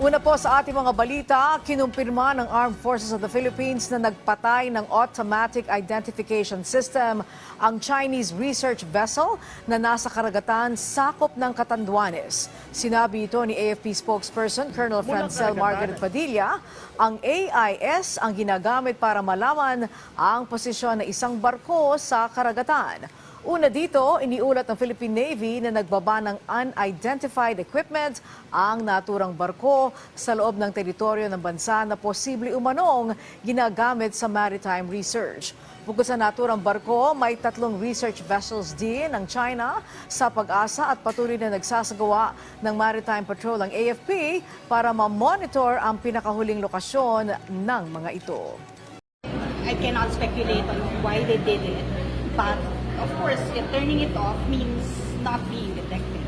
Una po sa ating mga balita, kinumpirma ng Armed Forces of the Philippines na nagpatay ng automatic identification system ang Chinese research vessel na nasa karagatan sakop ng Catanduanes. Sinabi ito ni AFP spokesperson Colonel Francel Margaret Padilla, ang AIS ang ginagamit para malaman ang posisyon ng isang barko sa karagatan. Una dito, iniulat ng Philippine Navy na nagbaba ng unidentified equipment ang naturang barko sa loob ng teritoryo ng bansa na posible umanong ginagamit sa maritime research. Bukod sa naturang barko, may tatlong research vessels din ng China sa pag-asa at patuloy na nagsasagawa ng Maritime Patrol ang AFP para ma-monitor ang pinakahuling lokasyon ng mga ito. I cannot speculate on why they did it. But of course, yeah, turning it off means not being detected.